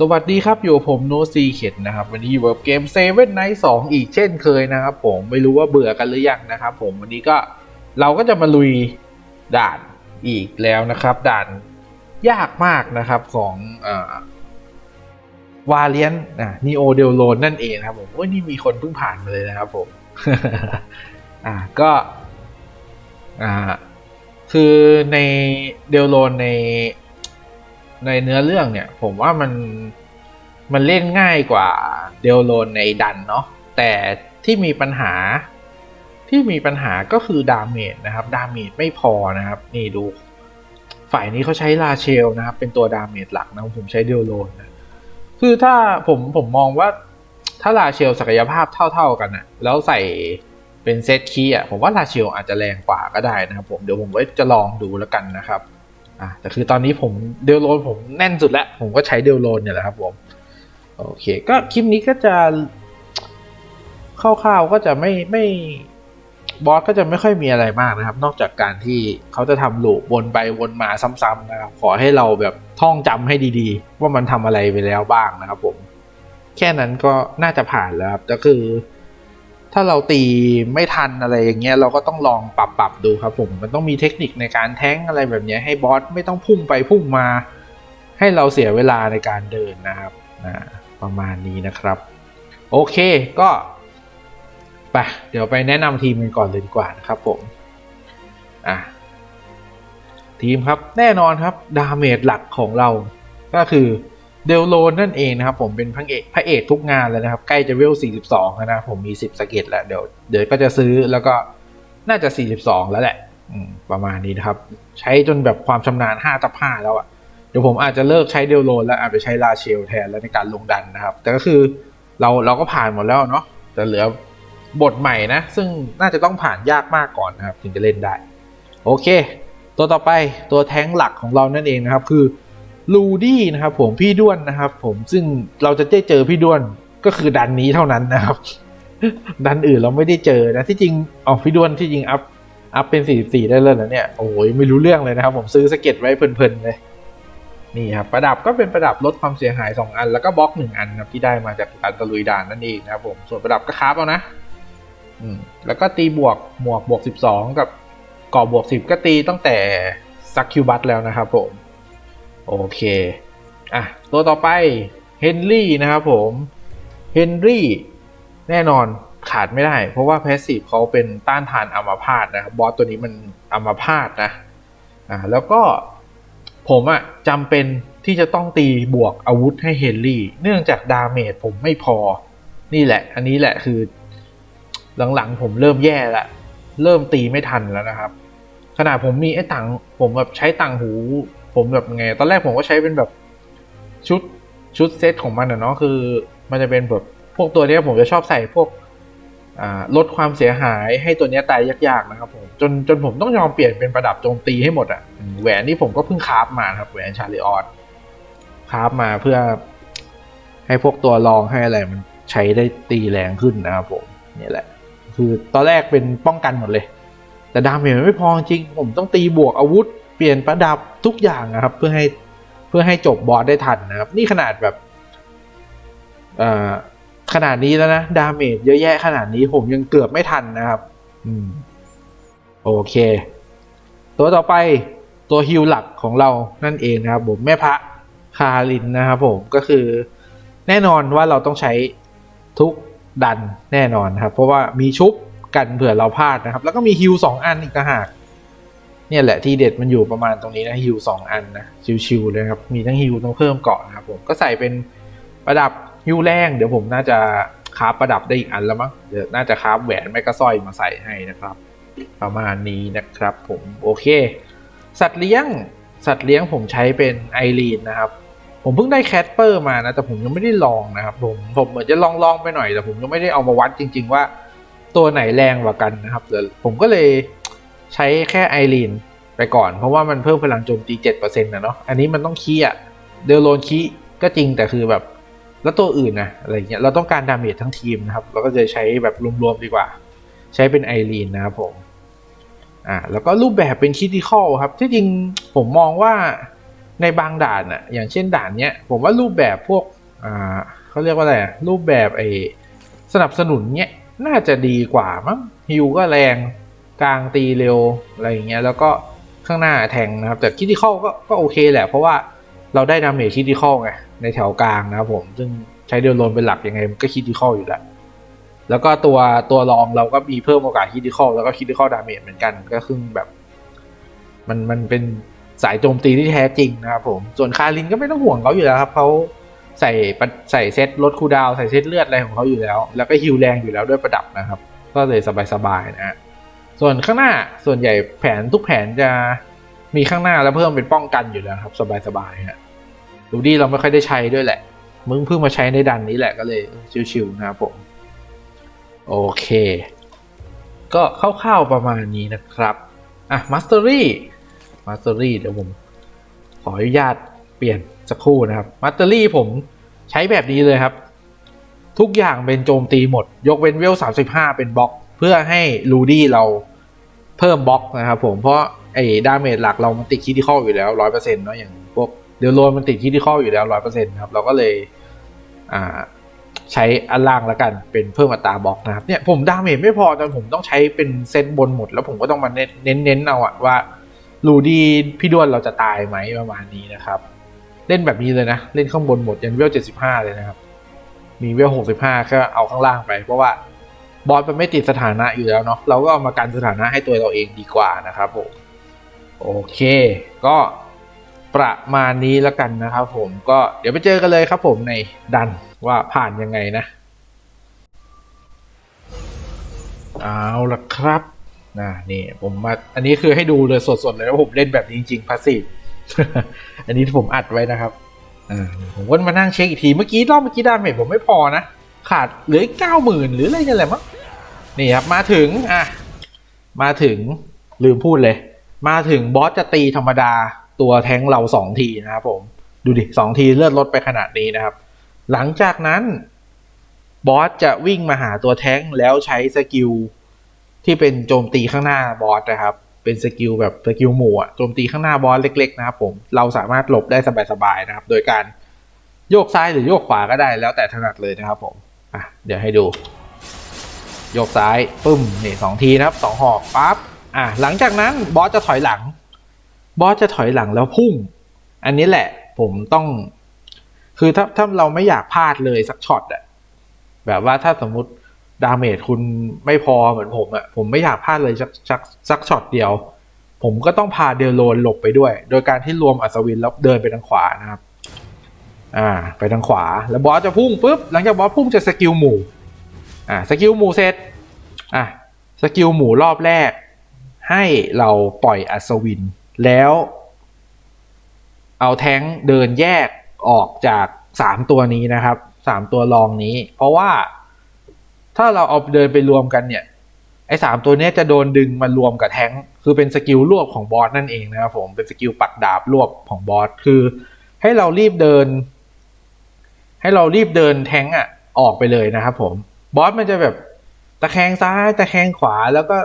สวัสดีครับ อยู่ผมโนซีเข็ดนะครับ วันนี้อยู่กับเกมเซเว่นไนท์สองอีกเช่นเคยนะครับผมไม่รู้ว่าเบื่อกันหรือยังนะครับผมวันนี้ก็เราก็จะมาลุยด่านอีกแล้วนะครับ ด่านยากมากนะครับของวาเลียนนีโอเดลโลนนั่นเองนะครับผมโอ้ยนี่มีคนเพิ่งผ่านมาเลยนะครับผมอ่าก็อ่าคือในเดลโลนใน ในเนื้อเรื่องเนี่ย ผมว่ามันมันเล่นง่ายกว่าเดลโลนในดันเนาะแต่ที่มีปัญหาที่มีปัญหาก็คือดาเมจนะครับดาเมจไม่พอนะครับ นี่ดู ฝ่ายนี้เขาใช้ลาเชลนะครับ เป็นตัวดาเมจหลักนะผมใช้เดลโลนนะคือถ้าผมผมมองว่าถ้าลาเชลศักยภาพเท่า ๆกันนะแล้วใส่เป็นเซตคีย์อะผมว่าลาเชลอาจจะแรงกว่าก็ได้นะครับผมเดี๋ยวผมไว้จะลองดูแล้วกันนะครับ อะแต่คือตอนนี้ผมเดลโลนผมแน่นสุดแล้ว ผมก็ใช้เดลโลนเนี่ยแหละครับผมโอเค ก็คลิปนี้ก็จะคร่าวๆก็จะไม่ไม่บอสก็จะไม่ค่อยมีอะไรมากนะครับ นอกจากการที่เขาจะทำลูปวนไปวนมาซ้ำๆนะครับ ขอให้เราแบบท่องจำให้ดีๆ ว่ามันทำอะไรไปแล้วบ้างนะครับผม แค่นั้นก็น่าจะผ่านแล้วครับแต่คือ ถ้าเราตีไม่ทันอะไรอย่างเงี้ยเราก็ต้องลองปรับปรับดูครับผมมันต้องมีเทคนิคในการแท้งอะไรแบบนี้ให้บอสไม่ต้องพุ่งไปพุ่งมา ให้เราเสียเวลาในการเดินนะครับอ่าประมาณนี้นะครับ โอเคก็ไปเดี๋ยวไปแนะนำทีมกันก่อนเลยดีกว่านะครับผมอะทีมครับแน่นอนครับดาเมจหลักของเราก็คือ เดลโลนนั่นเองนะครับผมเป็นพระเอกพระเอกทุกงานเลยนะครับ ใกล้จะเวล 42 แล้วนะผมมี 10 สเก็ตแล้วเดี๋ยวเดี๋ยวก็จะซื้อแล้วก็น่าจะ 42 แล้วแหละประมาณนี้นะครับ ใช้จนแบบความชำนาญ 5 ตับ 5 แล้วอะ่ะเดี๋ยวผมอาจจะเลิกใช้เดลโลนแล้วอาจไปใช้ลาเชลแทนแล้วในการลงดันนะครับ แต่ก็คือเราเราก็ผ่านหมดแล้วเนาะแต่เหลือบทใหม่นะ ซึ่งน่าจะต้องผ่านยากมากก่อนนะครับ ถึงจะเล่นได้ โอเค ตัวต่อไปตัวแท้งหลักของเรานั่นเองนะครับ คือ ลูดี้นะครับผมพี่ด้วนนะครับ ผมซึ่งเราจะได้เจอพี่ด้วนก็คือดันนี้เท่านั้นนะครับ ดันอื่นเราไม่ได้เจอนะที่จริงอ๋อพี่ด้วนที่จริงอัพอัพเป็น 44 ได้เลยนะเนี่ยโอ้ยไม่รู้เรื่องเลยนะครับ ผมซื้อสเก็ตไว้เพลินๆเลยนี่ครับประดับก็เป็นประดับลดความเสียหาย 2 อัน แล้วก็บล็อก 1 อันครับที่ได้มาจากการตะลุยด่านนั่นเองนะครับผมส่วนประดับก็คราฟเอานะอืมแล้วก็ตีบวกหมวกบวก 12 กับก่อบวก 10 ก็ตีตั้งแต่ซักคิวบัตแล้วนะครับผม โอเค อะ ตัวต่อไปเฮนรี่นะครับผมเฮนรี่แน่นอนขาดไม่ได้ เพราะว่าแพสซีฟเขาเป็นต้านทานอัมพาตนะครับบอสตัวนี้มันอัมพาตนะอ่าแล้วก็ผมอะจำเป็นที่จะต้องตีบวกอาวุธให้เฮนรี่ เนื่องจากดาเมจผมไม่พอ นี่แหละ อันนี้แหละคือ หลังๆผมเริ่มแย่ละเริ่มตีไม่ทันแล้วนะครับ ขนาดผมมีไอ้ตังผมแบบใช้ตังหู ผมแบบไง ตอนแรกผมก็ใช้เป็นแบบชุดชุดเซตของมันอะเนาะคือมันจะเป็นแบบพวกตัวเนี้ยผมจะชอบใส่พวกลดความเสียหายให้ตัวเนี้ยตายยากๆนะครับผมจนจนผมต้องยอมเปลี่ยนเป็นประดับโจมตีให้หมดอะแหวนนี่ผมก็เพิ่งคราฟมาครับแหวนชาลิออนคราฟมาเพื่อให้พวกตัวรองให้อะไรมันใช้ได้ตีแรงขึ้นนะครับผมนี่แหละ คือตอนแรกเป็นป้องกันหมดเลย แต่ดาเมจมันไม่พอจริง ผมต้องตีบวกอาวุธ ปลี่ยนประดับทุกอย่างนะครับ เพื่อให้เพื่อให้จบบอสได้ทันนะครับ นี่ขนาดแบบอ่าขนาดนี้แล้วนะดาเมจเยอะแยะขนาดนี้ผมยังเกือบไม่ทันนะครับ อืม โอเค ตัวต่อไปตัวฮิลหลักของเรานั่นเองนะครับผมแม่พระคารินนะครับผมก็คือแน่นอนว่าเราต้องใช้ทุกดันแน่นอนครับ เพราะว่ามีชุบกันเผื่อเราพลาดนะครับ แล้วก็มีฮิลสองอันอีกต่างหาก เนี่ยแหละที่เด็ดมันอยู่ประมาณตรงนี้นะฮิลสองอันนะชิวๆเลยครับมีทั้งฮิลต้องเพิ่มเกาะนะครับผมก็ใส่เป็นประดับฮิลแรงเดี๋ยวผมน่าจะคราฟประดับได้อีกอันแล้วมั้งเดี๋ยวน่าจะคราฟแหวนแมกกาซอยมาใส่ให้นะครับ ประมาณนี้นะครับผมโอเค สัตว์เลี้ยงสัตว์เลี้ยงผมใช้เป็นไอรีนนะครับผมเพิ่งได้แคทเปอร์มานะแต่ผมยังไม่ได้ลองนะครับผมผมเหมือนจะลองลองไปหน่อยแต่ผมยังไม่ได้เอามาวัดจริง ๆ ว่าตัวไหนแรงกว่ากันนะครับเดี๋ยวผมก็เลย ใช้แค่ไอรีนไปก่อน เพราะว่ามันเพิ่มพลังโจมตี7%นะเนาะอันนี้มันต้องคีอะเดลโลนคีก็จริงแต่คือแบบแล้วตัวอื่นนะอะไรเงี้ยเราต้องการดาเมจทั้งทีมนะครับ เราก็จะใช้แบบรวมๆดีกว่า ใช้เป็นไอรีนนะครับผมอ่าแล้วก็รูปแบบเป็นคิติคอลครับที่จริงผมมองว่าในบางด่านอะอย่างเช่นด่านเนี้ยผมว่ารูปแบบพวกอ่าเขาเรียกว่าอะไรรูปแบบไอสนับสนุนเนี้ยน่าจะดีกว่ามั้งฮิวก็แรง กลางตีเร็วอะไรอย่างเงี้ยแล้วก็ข้างหน้าแทงนะครับ แต่คิดที่เข้าก็ก็โอเคแหละ เพราะว่าเราได้ดาเมจคิดที่เข้าไงในแถวกลางนะครับผมซึ่งใช้เดลโลนเป็นหลักยังไงมันก็คิดที่เข้าอยู่แล้วแล้วก็ตัวตัวรองเราก็มีเพิ่มโอกาสคิดที่เข้าแล้วก็คิดที่เข้าดาเมจเหมือนกันก็คือแบบ มันมันเป็นสายโจมตีที่แท้จริงนะครับผมส่วนคารินก็ไม่ต้องห่วงเขาอยู่แล้วครับเขาใส่ใส่เซตลดคูดาวใส่เซตเลือดอะไรของเขาอยู่แล้ว แล้วก็ฮิวแรงอยู่แล้วด้วยประดับนะครับ ก็เลยสบายๆนะฮะ ส่วนข้างหน้าส่วนใหญ่แผนทุกแผนจะมีข้างหน้าแล้วเพิ่มเป็นป้องกันอยู่แล้วครับสบายๆฮะดูดีเราไม่ค่อยได้ใช้ด้วยแหละ มึงเพิ่งมาใช้ในดันนี้แหละก็เลยชิวๆนะครับผม โอเค ก็คร่าวๆประมาณนี้นะครับอะ Mastery Mastery เดี๋ยวผมขออนุญาตเปลี่ยนสักครู่นะครับ Mastery ผมใช้แบบนี้เลยครับ ทุกอย่างเป็นโจมตีหมด ยกเว้นเวล35เป็นบล็อก พื่อให้ลูดี้เราเพิ่มบล็อกนะครับผมเพราะไอ้ดาเมจหลักเรามันติดคิดที่ข้ออยู่แล้ว100%เปอร์เซ็นต์เนาะอย่างพวกเดลโลนมันติดคิดที่ข้ออยู่แล้ว100%ครับเราก็เลยอ่าใช้อันล่างแล้วกันเป็นเพิ่มอัตราบล็อกนะครับเนี่ยผมดาเมจไม่พอจนผมต้องใช้เป็นเซตบนหมด แล้วผมก็ต้องมาเน้นเน้นเน้นเอาอะว่าลูดี้พี่ด้วนเราจะตายไหมประมาณนี้นะครับ เล่นแบบนี้เลยนะ เล่นข้างบนหมดยันเวลเจ็ดสิบห้าเลยนะครับ มีเวลหกสิบห้าก็เอาข้างล่างไปเพราะว่า บอสมันไม่ติดสถานะอยู่แล้วเนาะเราก็เอามากันสถานะให้ตัวเราเองดีกว่านะครับผมโอเค ก็ประมาณนี้แล้วกันนะครับผมก็เดี๋ยวไปเจอกันเลยครับผมในดันว่าผ่านยังไงนะเอาละครับนะนี่ผมมาอันนี้คือให้ดูเลยสดๆเลยว่าผมเล่นแบบนี้จริงๆพาสซีฟอันนี้ผมอัดไว้นะครับอ่าผมก็มานั่งเช็คอีกทีเมื่อกี้รอบเมื่อกี้ดาเมจผมไม่พอนะ ขาดเหลือเก้าหมื่นหรืออะไรกันแหละมั้งนี่ครับมาถึงอะมาถึงลืมพูดเลย มาถึงบอสจะตีธรรมดาตัวแทงเราสองทีนะครับผมดูดิสองทีเลือดลดไปขนาดนี้นะครับ หลังจากนั้นบอสจะวิ่งมาหาตัวแท้งแล้วใช้สกิลที่เป็นโจมตีข้างหน้าบอสนะครับ เป็นสกิลแบบสกิลหมู่อะโจมตีข้างหน้าบอสเล็ก ๆ นะครับผมเราสามารถหลบได้สบายๆนะครับ โดยการโยกซ้ายหรือโยกขวาก็ได้แล้วแต่ถนัดเลยนะครับผม อะเดี๋ยวให้ดูโยกซ้ายปึ้มนี่สองทีนะครับสองหอกปั๊บอะหลังจากนั้นบอสจะถอยหลัง บอสจะถอยหลังแล้วพุ่ง อันนี้แหละผมต้อง คือถ้าถ้าเราไม่อยากพลาดเลยสักช็อตอะแบบว่าถ้าสมมุติดาเมจคุณไม่พอเหมือนผมอะผมไม่อยากพลาดเลยสักสักสักช็อตเดียว ผมก็ต้องพาเดลโลนหลบไปด้วย โดยการที่รวมอัศวินแล้วเดินไปทางขวานะครับ อ่าไปทางขวาแล้วบอสจะพุ่งปุ๊บหลังจากบอสพุ่งจะสกิลหมู่อ่าสกิลหมู่เสร็จอะสกิลหมู่รอบแรก ให้เราปล่อยอัศวิน แล้ว เอาแท้งเดินแยกออกจากสามตัวนี้นะครับสามตัวรองนี้ เพราะว่าถ้าเราเอาเดินไปรวมกันเนี่ยไอ้สามตัวนี้จะโดนดึงมารวมกับแท้งคือเป็นสกิลรวบของบอสนั่นเองนะครับผมเป็นสกิลปักดาบรวบของบอสคือ ให้เรารีบเดิน ให้เรารีบเดินแท้งอะออกไปเลยนะครับผมบอสมันจะแบบตะแคงซ้ายตะแคงขวาแล้วก็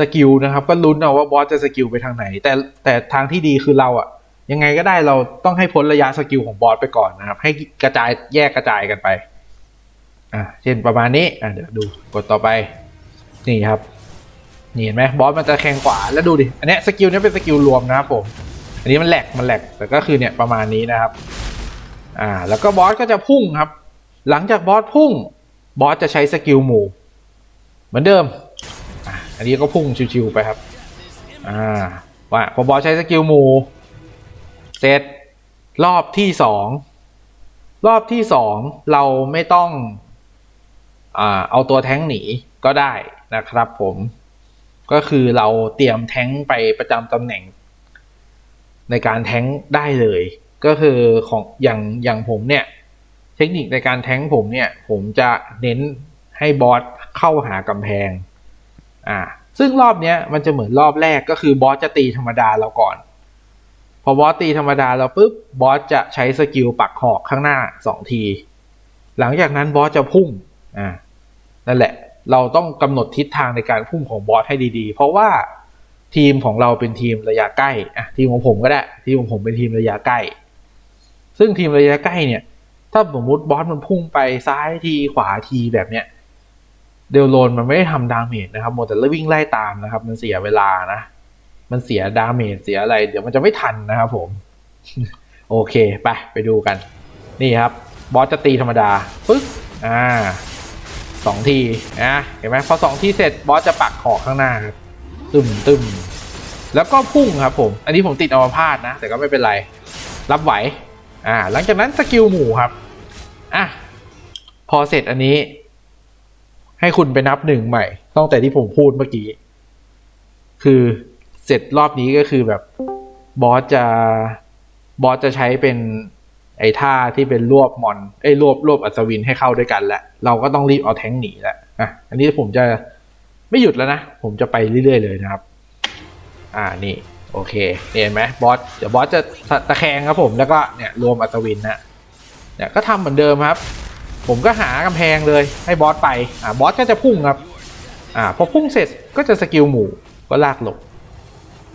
สกิลนะครับ ก็ลุ้นเอาว่าบอสจะสกิลไปทางไหน แต่แต่ทางที่ดีคือเราอะ ยังไงก็ได้เราต้องให้พ้นระยะสกิลของบอสไปก่อนนะครับ ให้กระจายแยกกระจายกันไปอะเช่นประมาณนี้อะเดี๋ยวดูกดต่อไป นี่ครับนี่เห็นไหมบอสมันจะแข่งขวาแล้วดูดิ อันนี้สกิลเนี้ยเป็นสกิลรวมนะครับผม อันนี้มันแหลกมันแหลกแต่ก็คือเนี่ยประมาณนี้นะครับ อ่าแล้วก็บอสก็จะพุ่งครับ หลังจากบอสพุ่งบอสจะใช้สกิลหมู่ เหมือนเดิมอะอันนี้ก็พุ่งชิวๆไปครับอ่าว่าพอบอสใช้สกิลหมู่เสร็จรอบที่สองรอบที่สองเราไม่ต้องอ่าเอาตัวแท้งหนีก็ได้นะครับผมก็คือเราเตรียมแท้งไปประจำตำแหน่ง ในการแท้งได้เลย ก็คือของอย่างอย่างผมเนี่ย เทคนิคในการแทงผมเนี่ย ผมจะเน้นให้บอสเข้าหากำแพง อ่า ซึ่งรอบเนี้ยมันจะเหมือนรอบแรกก็คือบอสจะตีธรรมดาเราก่อน พอบอสตีธรรมดาเราปุ๊บบอสจะใช้สกิลปักหอกข้างหน้าสองที หลังจากนั้นบอสจะพุ่ง อ่า นั่นแหละ เราต้องกำหนดทิศทางในการพุ่งของบอสให้ดีๆ เพราะว่าทีมของเราเป็นทีมระยะใกล้ อะ ทีมของผมก็ได้ ทีมของผมเป็นทีมระยะใกล้ ซึ่งทีมระยะใกล้เนี่ย ถ้าสมมติบอสมันพุ่งไปซ้ายทีขวาทีแบบเนี้ยเดลโลนมันไม่ได้ทำดาเมจนะครับหมดแต่วิ่งไล่ตามนะครับ มันเสียเวลานะ มันเสียดาเมจเสียอะไร เดี๋ยวมันจะไม่ทันนะครับผม โอเค ไป ไปดูกัน นี่ครับ บอสจะตีธรรมดาปึ๊บอ่าสองทีนะเห็นไหมพอสองทีเสร็จบอสจะปักขอกข้างหน้าครับตึมตึมแล้วก็พุ่งครับผม อันนี้ผมติดอัมพาตนะ แต่ก็ไม่เป็นไร รับไหว อ่าหลังจากนั้นสกิลหมู่ครับอะพอเสร็จอันนี้ ให้คุณไปนับหนึ่งใหม่ตั้งแต่ที่ผมพูดเมื่อกี้ คือเสร็จรอบนี้ก็คือแบบบอสจะบอสจะใช้เป็นไอ้ท่าที่เป็นรวบมอนไอ้รวบรวบอัศวินให้เข้าด้วยกันแหละ เราก็ต้องรีบเอาแท้งหนีแหละอะอันนี้ผมจะไม่หยุดแล้วนะ ผมจะไปเรื่อยๆเลยนะครับ อ่านี่ โอเคเห็นไหมบอสเดี๋ยวบอสจะตะตะแคงครับผมแล้วก็เนี่ยรวมอัศวินนะเนี่ยก็ทำเหมือนเดิมครับ ผมก็หากำแพงเลยให้บอสไปอ่าบอสก็จะพุ่งครับอ่าพอพุ่งเสร็จก็จะสกิลหมู่ก็ลากหลบ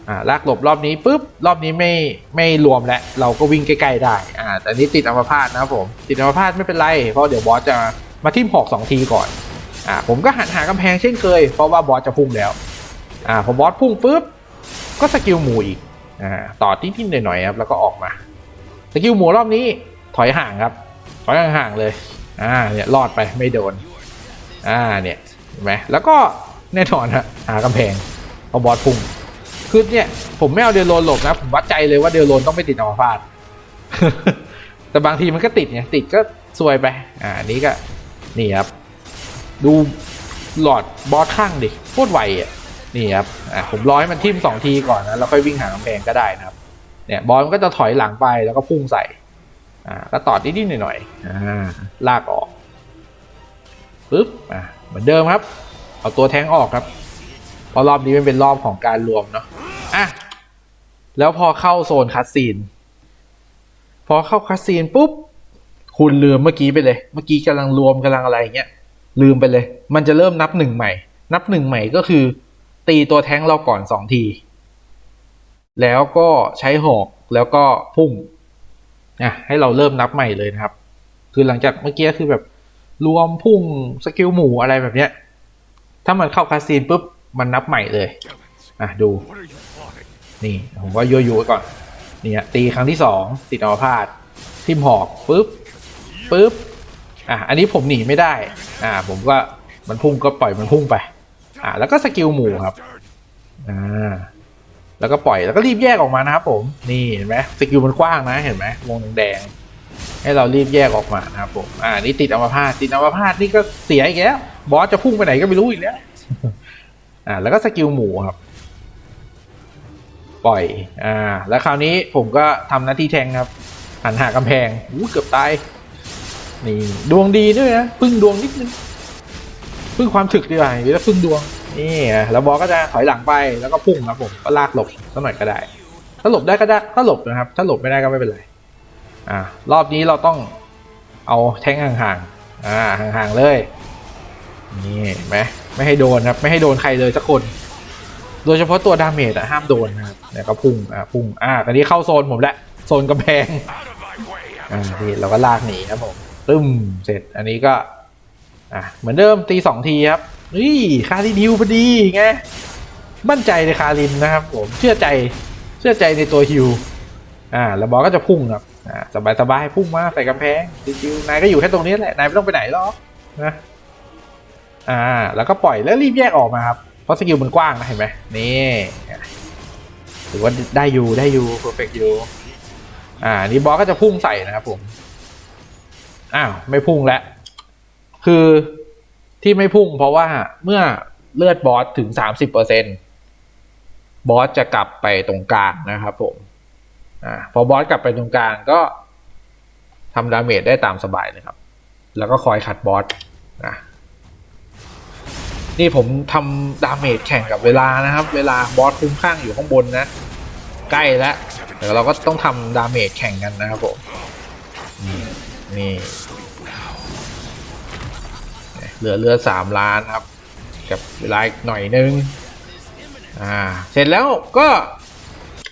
อ่าลากหลบรอบนี้ปุ๊บรอบนี้ไม่ไม่รวมแล้วเราก็วิ่งใกล้ๆได้อ่าแต่นนี้ติดอัมพาตนะครับผมติดอัมพาตไม่เป็นไรเพราะเดี๋ยวบอสจะมาทิ่มหอกสองทีก่อนอ่าผมก็หันหากำแพงเช่นเคย เพราะว่าบอสจะพุ่งแล้วอ่าพอบอสพุ่งปุ๊บ ก็สกิลหมูอีกอ่าต่อที่ๆหน่อยๆครับแล้วก็ออกมาสกิลหมูรอบนี้ถอยห่างครับ ถอยห่างๆเลยอ่าเนี่ยรอดไปไม่โดนอ่าเนี่ยเห็นไหมแล้วก็แน่นอนฮะหากำแพงเอาบอสพุ่งคือเนี่ยผมไม่เอาเดลโลนหลบนะผมวัดใจเลยว่าเดลโลนต้องไม่ติดอัมพาตแต่บางทีมันก็ติดไงติดก็ซวยไป อ่านี้ก็นี่ครับ ดูหลอดบอสข้างดิโคตรไวอะ นี่ครับอ่าผมร้อยมันทิ่มสองทีก่อนนะแล้วค่อยวิ่งหากำแพงก็ได้นะครับ เนี่ยบอสมันก็จะถอยหลังไปแล้วก็พุ่งใส่อ่าก็ตอดนิดๆหน่อยๆอ่าลากออกปึ๊บอ่าเหมือนเดิมครับ เอาตัวแทงออกครับเพราะรอบนี้มันเป็นรอบของการรวมเนาะอะแล้วพอเข้าโซนคัสซีน พอเข้าคัสซีนปุ๊บ คุณลืมเมื่อกี้ไปเลย เมื่อกี้กำลังรวมกำลังอะไรอย่างเงี้ยลืมไปเลย มันจะเริ่มนับหนึ่งใหม่ นับหนึ่งใหม่ก็คือ ตีตัวแท้งเราก่อนสองที แล้วก็ใช้หอกแล้วก็พุ่งอะให้เราเริ่มนับใหม่เลยนะครับ คือหลังจากเมื่อกี้คือแบบรวมพุ่งสกิลหมู่อะไรแบบเนี้ย ถ้ามันเข้าคาซีนปุ๊บมันนับใหม่เลย อะดู นี่ผมก็ยั่วยุไว้ก่อน เนี่ยตีครั้งที่สองติดอัมพาตทิมหอกปุ๊บปุ๊บอะอันนี้ผมหนีไม่ได้ อ่า ผมก็มันพุ่งก็ปล่อยมันพุ่งไป อ่าแล้วก็สกิลหมู่ครับอ่าแล้วก็ปล่อยแล้วก็รีบแยกออกมานะครับผมนี่เห็นไหมสกิลมันกว้างนะเห็นไหมวงแดงให้เรารีบแยกออกมานะครับผมอ่านี่ติดอัมพาตติดอัมพาตนี่ก็เสียอีกแล้วบอสจะพุ่งไปไหนก็ไม่รู้อีกแล้วอ่าแล้วก็สกิลหมู่ครับ ปล่อยอ่าแล้วคราวนี้ผมก็ทำหน้าที่แทงครับหันหากำแพงอู้เกือบตายนี่ดวงดีด้วยนะพึ่งดวงนิดนึง พึ่งความถึกดีกว่าอย่างนี้แล้วพึ่งดวงนี่แล้วบอสก็จะถอยหลังไปแล้วก็พุ่งครับผมก็ลากหลบสักหน่อยก็ได้ ถ้าหลบได้ก็ได้ก็หลบนะครับ ถ้าหลบไม่ได้ก็ไม่เป็นไรอ่ารอบนี้เราต้องเอาแท่งห่างๆอ่าห่างๆเลยนี่ไหมไม่ให้โดนครับ ไม่ให้โดนใครเลยสักคน โดยเฉพาะตัวดาเมจอะห้ามโดนนะครับเนี่ยก็พุ่งอ่าพุ่งอ่าตอนนี้เข้าโซนผมแล้วโซนกำแพงอ่านี่เราก็ลากหนีครับผมตึ้มเสร็จอันนี้ก็ อะเหมือนเดิมตีสองทีครับนี่คารินฮิวพอดีไงมั่นใจในคารินนะครับผมเชื่อใจเชื่อใจในตัวฮิวอ่าแล้วบอสก็จะพุ่งครับอ่าสบายสบายๆพุ่งมาใส่กำแพงชิวๆนายก็อยู่แค่ตรงนี้แหละนายไม่ต้องไปไหนหรอกนะอ่าแล้วก็ปล่อยแล้วรีบแยกออกมาครับเพราะสกิลมันกว้างนะเห็นไหมนี่ถือว่าได้อยู่ได้อยู่เพอร์เฟกต์อยู่อ่านี่บอสก็จะพุ่งใส่นะครับผมอ้าวไม่พุ่งแล้ว คือที่ไม่พุ่งเพราะว่าเมื่อเลือดบอสถึงสามสิบเปอร์เซ็นบอสจะกลับไปตรงกลางนะครับผมอ่าพอบอสกลับไปตรงกลางก็ทำดาเมจได้ตามสบายเลยครับ แล้วก็คอยขัดบอสนะนี่ผมทำดาเมจแข่งกับเวลานะครับ เวลาบอสคุ้มข้างอยู่ข้างบนนะ ใกล้แล้วเดี๋ยวเราก็ต้องทำดาเมจแข่งกันนะครับผมนี่ เหลือเรือสามล้านครับ กับเวลาอีกหน่อยนึง อ่า เสร็จแล้วก็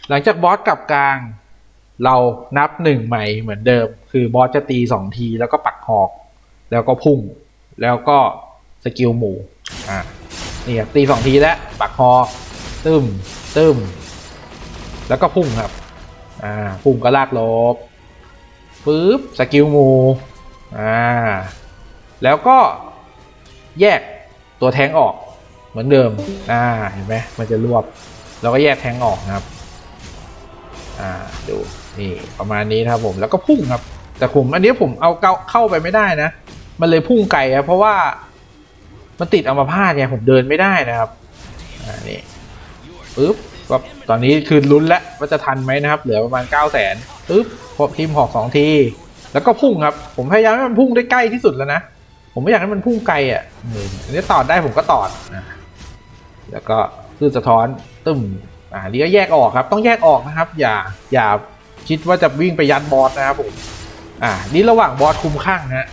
หลังจากบอสกลับกลาง เรานับหนึ่งใหม่เหมือนเดิม คือบอสจะตีสองทีแล้วก็ปักหอก แล้วก็พุ่ง แล้วก็สกิลหมู่ อ่านี่ครับตีสองทีแล้ว ปักหอกตึมตึมแล้วก็พุ่งครับ อ่า พุ่งก็ลากลบปึ๊บ สกิลหมู อ่า แล้วก็ แยกตัวแทงออกเหมือนเดิม อ่า เห็นไหมมันจะรวบแล้วก็แยกแทงออกนะครับ อ่า ดู นี่ประมาณนี้นะครับผม แล้วก็พุ่งครับ แต่ผมอันนี้ผมเอาเกาเข้าไปไม่ได้นะ มันเลยพุ่งไกลครับเพราะว่า มันติดอัมพาตเนี่ยผมเดินไม่ได้นะครับ อ่า นี่ปึ๊บก็ตอนนี้คือลุ้นแล้วว่าจะทันไหมนะครับ เหลือประมาณ 9 0 0แสนปึ๊บพอทีมหอกสองที แล้วก็พุ่งครับ ผมพยายามให้มันพุ่งได้ใกล้ที่สุดแล้วนะ ผมไม่อยากให้มันพุ่งไกลอะเอออันนี้ตอดได้ผมก็ตอดนะแล้วก็คลื่นสะท้อนตึ้มอ่านี่ก็แยกออกครับ ต้องแยกออกนะครับ อย่าอย่าคิดว่าจะวิ่งไปยัดบอสนะครับผม อ่า นี่ระหว่างบอสคุมข้างนะ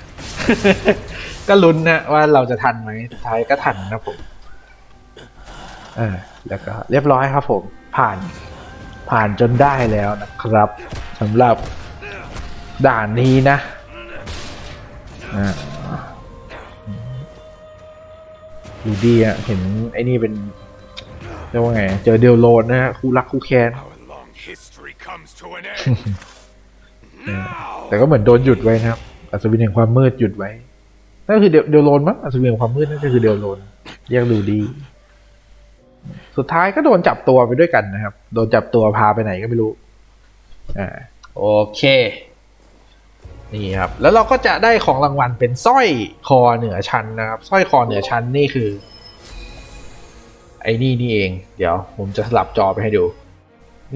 ก็ลุ้นนะว่าเราจะทันไหมสุดท้ายก็ทันนะครับผมเออแล้วก็เรียบร้อยครับผม ผ่านผ่านจนได้แล้วนะครับสำหรับด่านนี้นะอ่า ดูดีอะเห็นไอ้นี่เป็นเรียกว่าไง เจอเดลโลนนะฮะคู่รักคู่แค้น Our long history comes to an end. แต่ now, ก็เหมือนโดนหยุดไว้นะครับ อัศวินแห่งความมืดหยุดไว้นั่นคือเดลเดลโลนมั้งอัศวินแห่งความมืดนั่นก็คือเดลโลนเรียกดูดี สุดท้ายก็โดนจับตัวไปด้วยกันนะครับ โดนจับตัวพาไปไหนก็ไม่รู้ อ่า โอเค นี่ครับแล้วเราก็จะได้ของรางวัลเป็นสร้อยคอเหนือชั้นนะครับสร้อยคอเหนือชั้นนี่คือ ไอ้นี่นี่เอง เดี๋ยวผมจะสลับจอไปให้ดู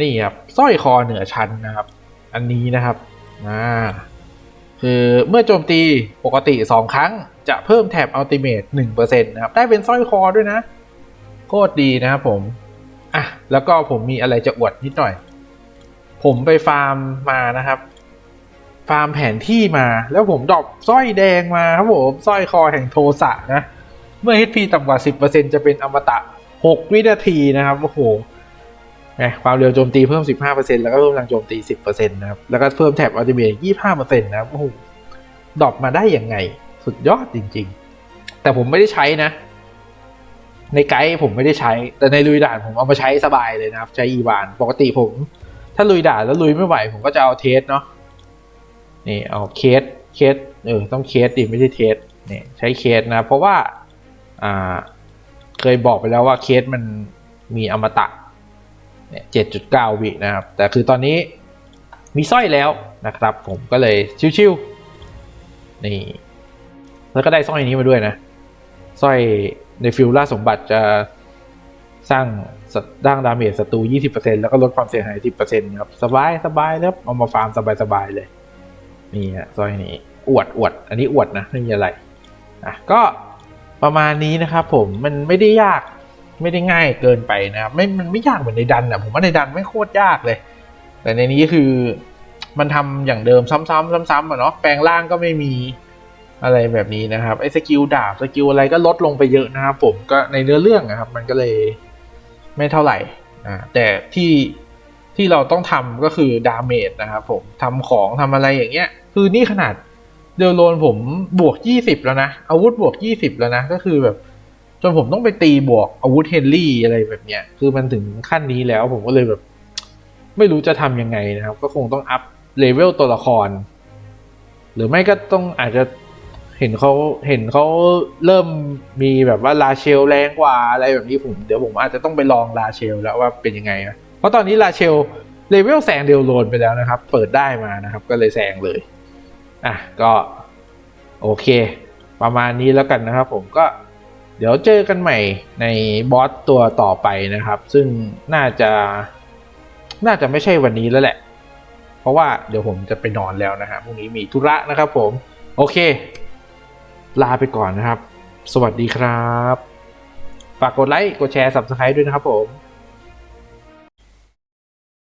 นี่ครับสร้อยคอเหนือชั้นนะครับ อันนี้นะครับอ่าคือเมื่อโจมตีปกติ 2 ครั้ง จะเพิ่มแถบอัลติเมท1%นะครับ ได้เป็นสร้อยคอด้วยนะ โคตรดีนะครับผม อะ แล้วก็ผมมีอะไรจะอวดนิดหน่อย ผมไปฟาร์มมานะครับ ฟาร์มแผนที่มา แล้วผมดรอปสร้อยแดงมาครับผมสร้อยคอแห่งโทสะนะ เมื่อ HP ต่ำกว่า 10%จะเป็นอมตะ 6 วินาทีนะครับโอ้โหความเร็วโจมตีเพิ่ม 15%แล้วก็เพิ่มพลังโจมตี 10%นะครับ แล้วก็เพิ่มแท็บอัลติเมท25%นะครับโอ้โหดรอปมาได้ยังไง สุดยอดจริง ๆ แต่ผมไม่ได้ใช้นะ ในไกด์ผมไม่ได้ใช้ แต่ในลุยด่านผมเอามาใช้สบายเลยนะครับ ใช้อีวาน ปกติผม ถ้าลุยด่านแล้วลุยไม่ไหว ผมก็จะเอาเทสเนาะ นี่เอาเคสเคสเออต้องเคสดิไม่ใช่เทสนี่ใช้เคสนะ เพราะว่าอ่าเคยบอกไปแล้วว่าเคสมันมีอมตะเนี่ยเจ็ดจุดเก้าวินะครับ แต่คือตอนนี้มีสร้อยแล้วนะครับ ผมก็เลยชิวๆนี่แล้วก็ได้สร้อยนี้มาด้วยนะสร้อยในฟิลล่าสมบัติจะสร้างสร้างดาเมจศัตรู 20%แล้วก็ลดความเสียหาย 10%ครับ สบายสบายแล้วเอามาฟาร์มสบายสบายเลย นี่ฮะสร้อยนี้อวดอวด อันนี้อวดนะไม่มีอะไรอะก็ประมาณนี้นะครับผมมันไม่ได้ยากไม่ได้ง่ายเกินไปนะครับไม่มันไม่ยากเหมือนในดันอะผมว่าในดันไม่โคตรยากเลย แต่ในนี้คือมันทำอย่างเดิมซ้ำๆซ้ำๆอะเนาะแปลงร่างก็ไม่มีอะไรแบบนี้นะครับไอ้สกิลดาบสกิลอะไรก็ลดลงไปเยอะนะครับผมก็ในเนื้อเรื่องนะครับ มันก็เลยไม่เท่าไหร่อ่าแต่ที่ที่เราต้องทำก็คือดาเมจนะครับผมทำของทำอะไรอย่างเงี้ย คือนี่ขนาดเดลโลนผมบวก20แล้วนะ อาวุธบวก20แล้วนะ ก็คือแบบ จนผมต้องไปตีบวกอาวุธเฮนรี่อะไรแบบเนี้ย คือมันถึงขั้นนี้แล้วผมก็เลยแบบ ไม่รู้จะทำยังไงนะครับ ก็คงต้องอัพเลเวลตัวละคร หรือไม่ก็ต้องอาจจะเห็นเขาเห็นเขาเริ่มมีแบบว่าลาเชลแรงกว่าอะไรแบบนี้ผมเดี๋ยวผมอาจจะต้องไปลองลาเชลแล้วว่าเป็นยังไงนะเพราะตอนนี้ลาเชลเลเวลแซงเดลโลนไปแล้วนะครับ เปิดได้มานะครับ ก็เลยแซงเลย อะก็โอเค ประมาณนี้แล้วกันนะครับผมก็เดี๋ยวเจอกันใหม่ในบอสตัวต่อไปนะครับ ซึ่งน่าจะน่าจะไม่ใช่วันนี้แล้วแหละ เพราะว่าเดี๋ยวผมจะไปนอนแล้วนะฮะพรุ่งนี้มีธุระนะครับผม โอเค ลาไปก่อนนะครับ สวัสดีครับ ฝากกดไลค์ กดแชร์ subscribe ด้วยนะครับผม